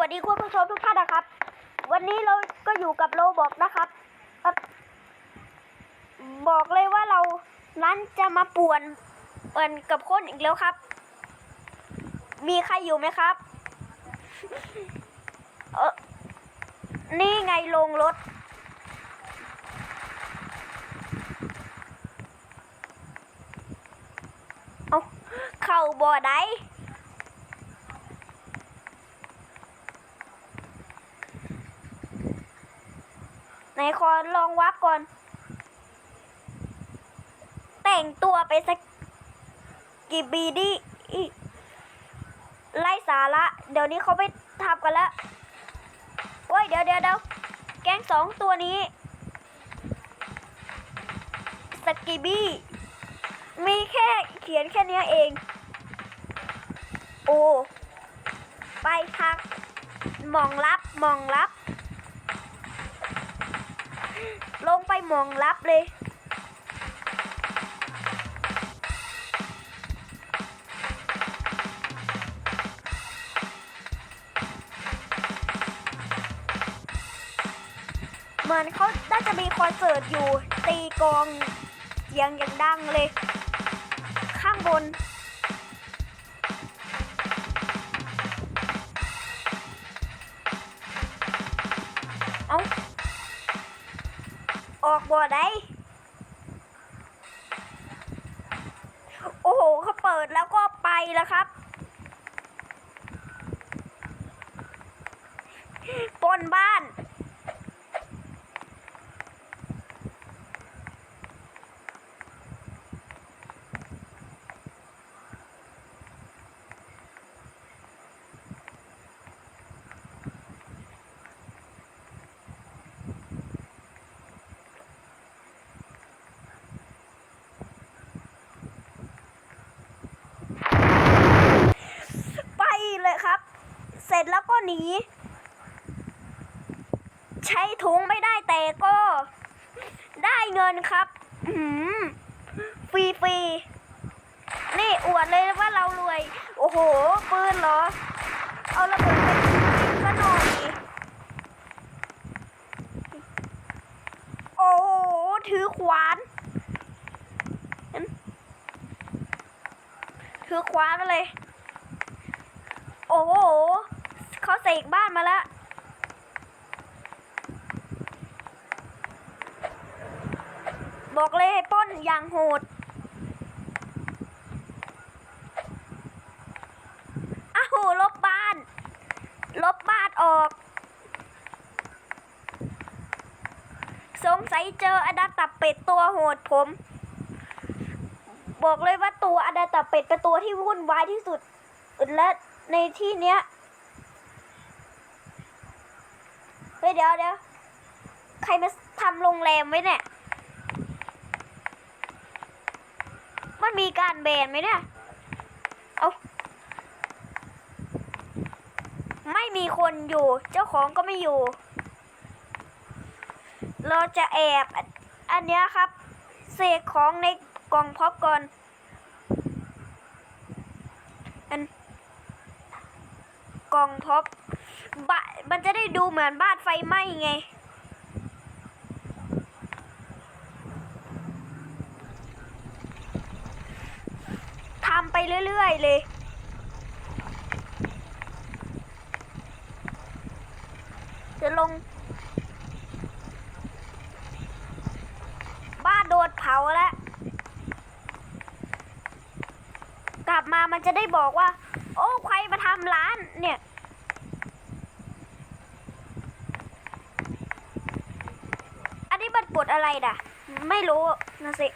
วัสดีคุณผู้ชมทุกท่านนะครับ วันนี้เราก็อยู่กับโลบอกนะครับ บอกเลยว่าเรานั้นจะมาป่วนเปินกับคนอีกแล้วครับ มีใครอยู่ไหมครับเออนี่ไงลงรถ เอาเข่าบ่อได ไหนขอลองวับก่อน แต่งตัวไปสักกีบีดีไล่สาระ เดี๋ยวนี้เขาไม่ทำกันแล้วโอ้ยเดี๋ยวเดี๋ยวเดี๋ยวแก๊งสองตัวนี้สกิบี้ มีแค่เขียนแค่นี้เอง โอ้ ไปทักมองลับมองลับ ลงไปมองลับเลย เหมือนเขาน่าจะมีคอนเสิร์ตอยู่ ตีกองเสียงอย่างดังเลย ข้างบนเอา บ่อได้โอ้โหเขาเปิดแล้วก็ไปแล้วครับปล้นบ้าน ไปเลยครับ เสร็จแล้วก็ หนี ใช้ถุงไม่ได้แต่ก็ ได้เงินครับฟรีฟรีๆนี่อวดเลยว่าเรารวย โอ้โห ปืนเหรอ เอาระเบิดไปยิงซะหน่อย โอ้โห ถือขวาน ถือขวานมาเลย โอ้โห เขาเสกบ้านมาแล้วบอกเลยให้ป้นอย่างโหดอ้าวลบบ้าน ลบบ้านออก สงสัยเจออดาตับเป็ดตัวโหดผม บอกเลยว่าตัวอดาตับเป็ดเป็นตัวที่วุ่นวายที่สุด และในที่เนี้ย เฮ้ยเดี๋ยวเดี๋ยวใครมาทำโรงแรมไว้เนี่ย มันมีการแบนไหมเนี่ย เอาไม่มีคนอยู่ เจ้าของก็ไม่อยู่ เราจะแอบอันนี้ครับเสกของในกล่องพ็อปก่อนอัน กองท็อปบะมันจะได้ดูเหมือนบ้านไฟไหม้ไง ทำไปเรื่อยๆเลยจะลง บ้านโดนเผาแล้ว กลับมามันจะได้บอกว่า รมาทำร้านเนี่ยอันนี้มันกดอะไรด่ะ ไม่รู้นะสิ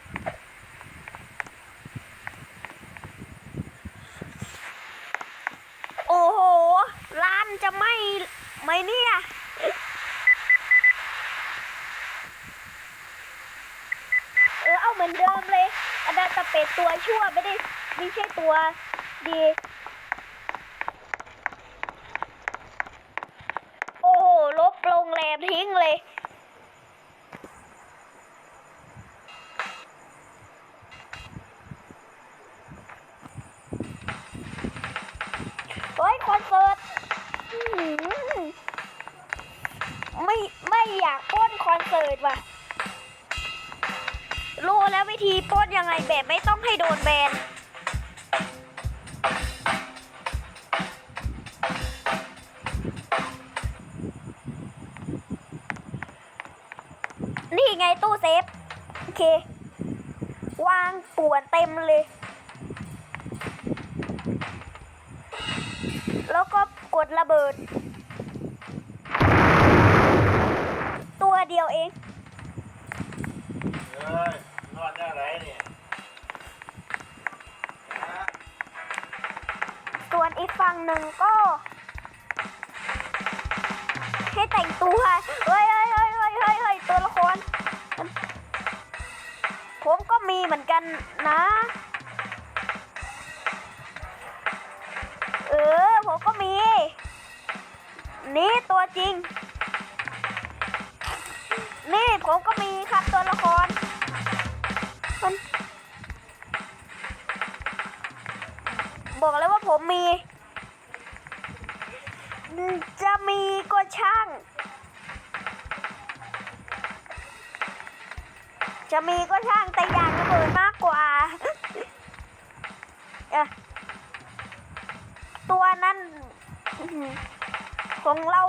โอ้โหร้านจะไม่ไหมเนี่ยเออเอาเหมือนเดิมเลยอันนั้นตะเป็ดตัวชั่วไม่ได้ไม่ใช่ตัวดี โอ้โห ลบโรงแรมทิ้งเลย เฮ้ย คอนเสิร์ตอื้อหื หือไม่ไม่ อยากป้นคอนเสิร์ตว่ะ รู้แล้ววิธีป้นยังไงแบบไม่ต้องให้โดนแบนนี่ไงตู้เซฟ โอเค วางป่วนเต็มเลย แล้วก็กดระเบิด ตัว เดียวเองเอ้ยนอนได้ไรเนี่ยส่วนอีกฝั่งหนึ่งก็ให้แต่งตัวเฮ้ยเฮ้ยเฮ้ยเฮ้ยเฮ้ยเฮ้ยตัวละครผมก็มีเหมือนกันนะ จะมีก็ช่าง จะมีก็ช่างแต่อยากระเบิดมากกว่าตัวนั้นของเรา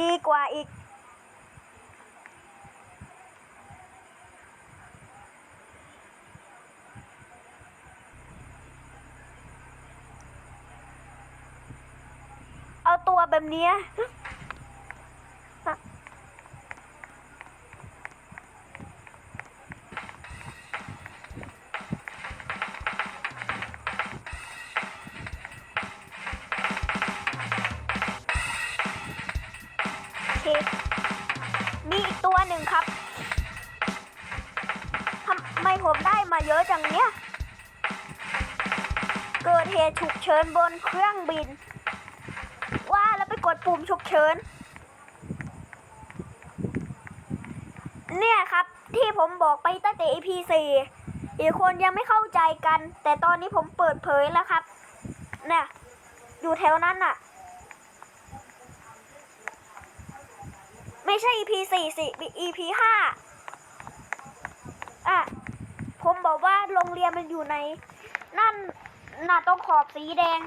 ดีกว่าอีก เอาตัว แบบนี้โอเคมีอีกตัวหนึ่งครับทำไมผมได้มาเยอะจังเนี้ย เกิดเหตุฉุกเฉินบนเครื่องบิน กดปุ่มฉุกเฉิน เนี่ยครับที่ผมบอกไปตั้งแต่ EP 4อีกคนยังไม่เข้าใจกัน แต่ตอนนี้ผมเปิดเผยแล้วครับเนี่ยอยู่แถวนั้นน่ะ ไม่ใช่ EP 4สิ EP 5อะ ผมบอกว่าโรงเรียนมันอยู่ใน นั่นน่ะตรงขอบสีแดง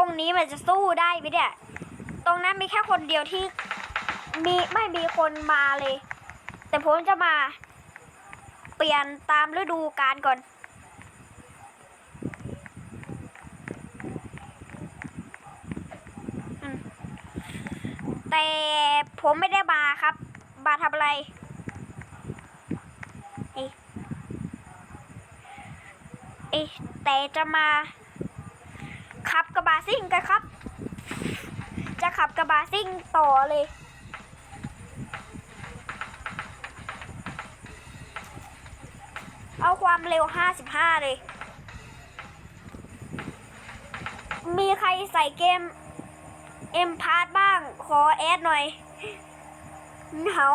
ตรงนี้มันจะสู้ได้ไหมเนี่ย ตรงนั้นมีแค่คนเดียวที่มีไม่มีคนมาเลย แต่ผมจะมา เปลี่ยนตามฤดูกาลก่อนแต่ผมไม่ได้มาครับ มาทำอะไร เอ๊ะเอ๊ะแต่จะมา ขับกระบะซิ่งกันครับ จะขับกระบะซิ่งต่อเลย เอาความเร็ว 55 เลย มีใครใส่เกมเอ็มพาร์บ้าง ขอแอดหน่อยเหงา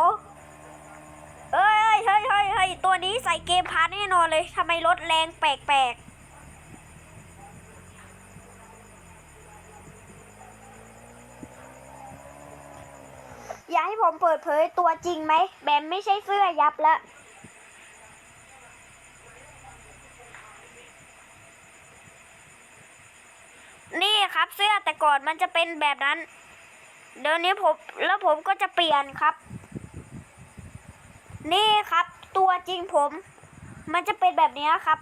เอ้ยเฮ้ยเฮ้ยเฮ้ยตัวนี้ใส่เกมพาร์แน่นอนเลยทำไมรถแรงแปลกๆ อยากให้ผมเปิดเผยตัวจริงไหมแบบไม่ใช่เสื้อยับละนี่ครับเสื้อแต่ก่อนมันจะเป็นแบบนั้น เดี๋ยวนี้ผมแล้วผมก็จะเปลี่ยนครับ นี่ครับตัวจริงผม มันจะเป็นแบบนี้ครับ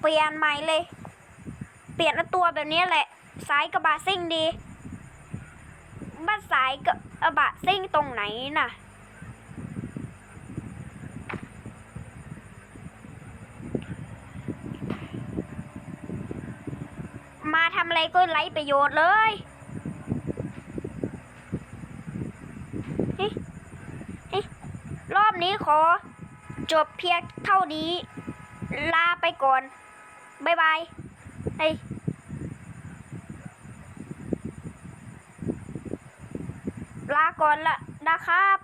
เปลี่ยนใหม่เลย เปลี่ยนตัวแบบนี้แหละ สายกระบะซิ่งดี บ้านสายกระบะซิ่งตรงไหนน่ะ มาทำอะไรก็ไร้ประโยชน์เลยเฮ้ยเฮ้ยรอบนี้ขอ จบเพียงเท่านี้ ลาไปก่อน บ๊ายบาย เฮ้ยลาก่อนละนะครับ